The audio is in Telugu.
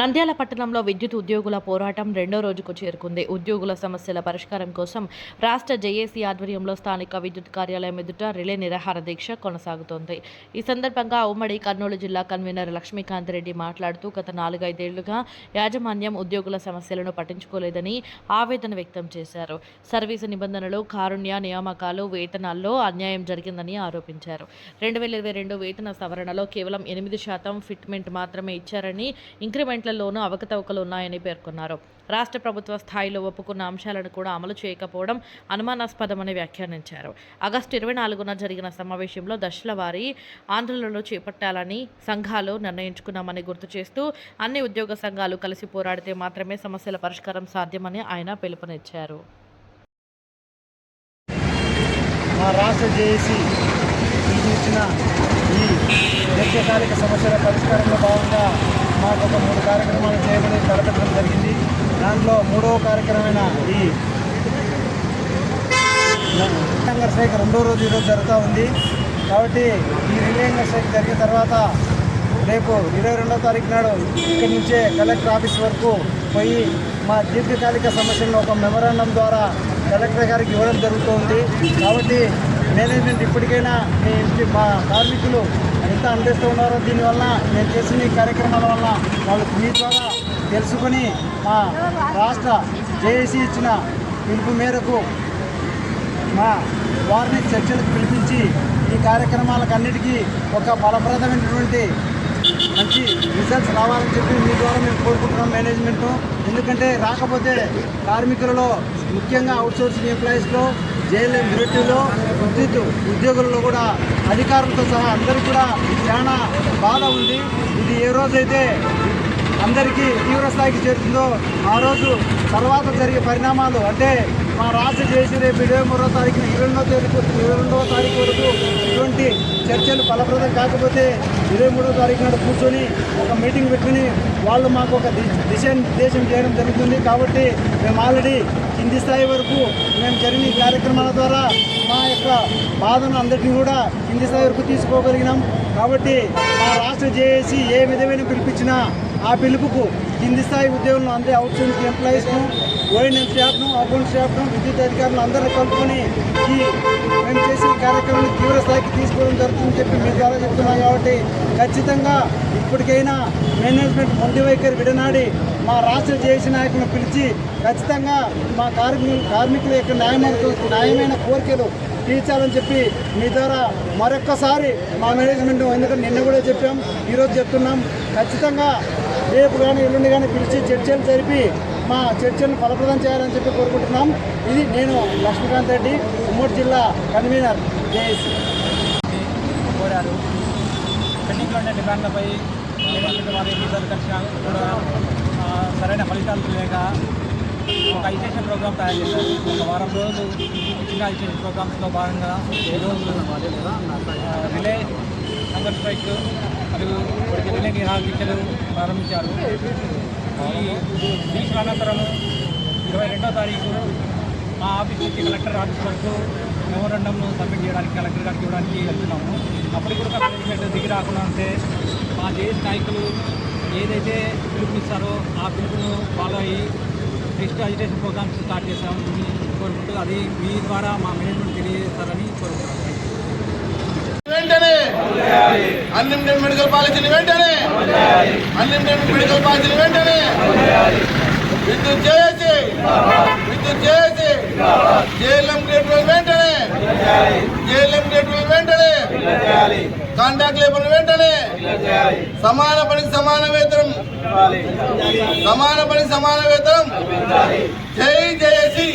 నంద్యాల పట్టణంలో విద్యుత్ ఉద్యోగుల పోరాటం రెండో రోజుకు చేరుకుంది. ఉద్యోగుల సమస్యల పరిష్కారం కోసం రాష్ట్ర జేఏసీ ఆధ్వర్యంలో స్థానిక విద్యుత్ కార్యాలయం ఎదుట రిలే నిరాహార దీక్ష కొనసాగుతోంది. ఈ సందర్భంగా ఉమ్మడి కర్నూలు జిల్లా కన్వీనర్ లక్ష్మీకాంత్ రెడ్డి మాట్లాడుతూ గత నాలుగైదేళ్ళుగా యాజమాన్యం ఉద్యోగుల సమస్యలను పట్టించుకోలేదని ఆవేదన వ్యక్తం చేశారు. సర్వీసు నిబంధనలు కారుణ్య నియామకాలు వేతనాల్లో అన్యాయం జరిగిందని ఆరోపించారు. రెండు వేల ఇరవై రెండు వేతన సవరణలో కేవలం ఎనిమిది శాతం ఫిట్మెంట్ మాత్రమే ఇచ్చారని ఇంక్రిమెంట్ ప్రాజెక్టులలోనూ అవకతవకలు ఉన్నాయని పేర్కొన్నారు. రాష్ట్ర ప్రభుత్వ స్థాయిలో ఒప్పుకున్న అంశాలను కూడా అమలు చేయకపోవడం అనుమానాస్పదమని వ్యాఖ్యానించారు. ఆగస్టు ఇరవై నాలుగున జరిగిన సమావేశంలో దశల వారి ఆందోళనలు చేపట్టాలని సంఘాలు నిర్ణయించుకున్నామని గుర్తు చేస్తూ అన్ని ఉద్యోగ సంఘాలు కలిసి పోరాడితే మాత్రమే సమస్యల పరిష్కారం సాధ్యమని ఆయన పిలుపునిచ్చారు. మా రాష్ట్ర జేఏసీ ఈ దీర్ఘకాలిక సమస్యల పరిష్కారంలో భాగంగా మాకు ఒక మూడు కార్యక్రమాలు చేయబడి తలపెట్టడం జరిగింది. దాంట్లో మూడవ కార్యక్రమమైన ఈ రిలేంగర్ స్ట్రైక్ రెండో రోజు ఈరోజు జరుగుతూ ఉంది. కాబట్టి ఈ రిలేంగర్ స్ట్రైక్ జరిగిన తర్వాత రేపు ఇరవై రెండో తారీఖు నాడు ఇక్కడి నుంచే కలెక్టర్ ఆఫీస్ వరకు పోయి మా దీర్ఘకాలిక సమస్యలను ఒక మెమరాండం ద్వారా కలెక్టర్ గారికి ఇవ్వడం జరుగుతుంది. కాబట్టి మేనేజ్మెంట్ ఇప్పటికైనా మీ ఇంటి- మా కార్మికులు ఎంత అందిస్తూ ఉన్నారో దీనివల్ల మేము చేసిన ఈ కార్యక్రమాల వల్ల వాళ్ళు మీ ద్వారా తెలుసుకొని మా రాష్ట్ర జేఏసీ ఇచ్చిన పిలుపు మేరకు మా వారిని చర్చలకు పిలిపించి ఈ కార్యక్రమాలకు అన్నిటికీ ఒక ఫలప్రదమైనటువంటి మంచి రిజల్ట్స్ రావాలని చెప్పి మీ ద్వారా మేము కోరుకుంటున్నాం మేనేజ్మెంట్. ఎందుకంటే రాకపోతే కార్మికులలో ముఖ్యంగా అవుట్సోర్సింగ్ ఎంప్లాయీస్లో జేఎల్ఎం గ్రేటివ్లో విద్యుత్ ఉద్యోగులలో కూడా అధికారులతో సహా అందరికీ కూడా చాలా బాధ ఉంది. ఇది ఏ రోజైతే అందరికీ తీవ్ర స్థాయికి చేరుతుందో ఆ రోజు తర్వాత జరిగే పరిణామాలు. అంటే మా రాష్ట్ర చేసి రేపు ఇరవై మూడో తారీఖున ఇరవై రెండో తారీఖు ఇరవై రెండవ తారీఖు వరకు ఇటువంటి చర్చలు ఫలప్రదం కాకపోతే ఇరవై మూడో తారీఖు నాడు కూర్చొని ఒక మీటింగ్ పెట్టుకుని వాళ్ళు మాకు ఒక దిశ నిర్దేశం చేయడం జరుగుతుంది. కాబట్టి మేము ఆల్రెడీ కింది స్థాయి వరకు మేము జరిగిన కార్యక్రమాల ద్వారా మా యొక్క బాధను అందరినీ కూడా కింది స్థాయి వరకు తీసుకోగలిగినాం. కాబట్టి మా రాష్ట్ర జేఏసీ ఏ విధమైన పిలిపించినా ఆ పిలుపుకు కింది స్థాయి ఉద్యోగులను అందరి అవుట్సోర్సింగ్ ఎంప్లాయీస్ను ఓఎన్ఎం స్టాఫ్ను అకౌంట్ స్టాఫ్ను విద్యుత్ అధికారులు అందరూ కలుపుకొని ఈ మేము చేసిన కార్యక్రమాన్ని తీవ్ర స్థాయికి తీసుకోవడం జరుగుతుందని చెప్పి మీ ద్వారా చెప్తున్నాం కాబట్టి ఖచ్చితంగా ఇప్పటికైనా మేనేజ్మెంట్ మొండి వైఖరి విడనాడి మా రాష్ట్ర జేఏసీ నాయకులను పిలిచి ఖచ్చితంగా మా కార్మికులు కార్మికుల యొక్క న్యాయమైన న్యాయమైన కోరికలు తీర్చాలని చెప్పి మీ ద్వారా మరొక్కసారి మా మేనేజ్మెంట్ ఎందుకంటే నిన్న కూడా చెప్పాం ఈరోజు చెప్తున్నాం. ఖచ్చితంగా రేపు కానీ ఎల్లుండి కానీ పిలిచి చర్చలు జరిపి మా చర్చను ఫలప్రదం చేయాలని చెప్పి కోరుకుంటున్నాం. ఇది నేను లక్ష్మీకాంత్ రెడ్డి ఉమ్మడి జిల్లా కన్వీనర్. జేఏసీ కోరారు. పెండింగ్లో ఉండే డిమాండ్లపై వారి ఎన్నిసార్లు కూడా సరైన ఫలితాలు లేక ఒక ఐసేషన్ ప్రోగ్రామ్ తయారు చేశారు. ఒక వారం రోజులు చిన్న ఐసేషన్ ప్రోగ్రామ్స్లో భాగంగా ఏ ఆ, రిలే హంగర్ స్ట్రైక్ మరియు రిలే నిరాహార దీక్షలు ప్రారంభించారు. ఈ దీక్ష అనంతరం ఇరవై రెండో తారీఖు మా ఆఫీస్ నుంచి కలెక్టర్ ఆఫీస్ వరకు మెమోరండంను సబ్మిట్ చేయడానికి కలెక్టర్ గారికి ఇవ్వడానికి వెళ్తున్నాము. అప్పటికి కూడా మేనేజ్మెంట్ దిగి రాకుండా ఉంటే మా దేశ నాయకులు ఏదైతే పిలుపునిస్తారో ఆ పిలుపును ఫాలో అయ్యి నెక్స్ట్ అజిటేషన్ ప్రోగ్రామ్స్ స్టార్ట్ చేస్తామని కోరుకుంటూ అది మీ ద్వారా మా మేనేజ్మెంట్ తెలియజేస్తారని కోరుకుంటున్నాను వెంటనే! అన్లిమిటెడ్ మెడికల్ పాలసీని వెంటనే! అన్లిమిటెడ్ మెడికల్ పాలసీని వెంటనే! విద్యుత్ చేసి! విద్యుత్ చేసి! జేఎల్ఎం గేట్ వెంటనే! జేఎల్ఎం గేట్ వెంటనే! కాంట్రాక్ట్ లేబర్ వెంటనే! సమాన పనికి సమాన వేతనం! సమాన పని సమాన వేతనం! జై జయసి!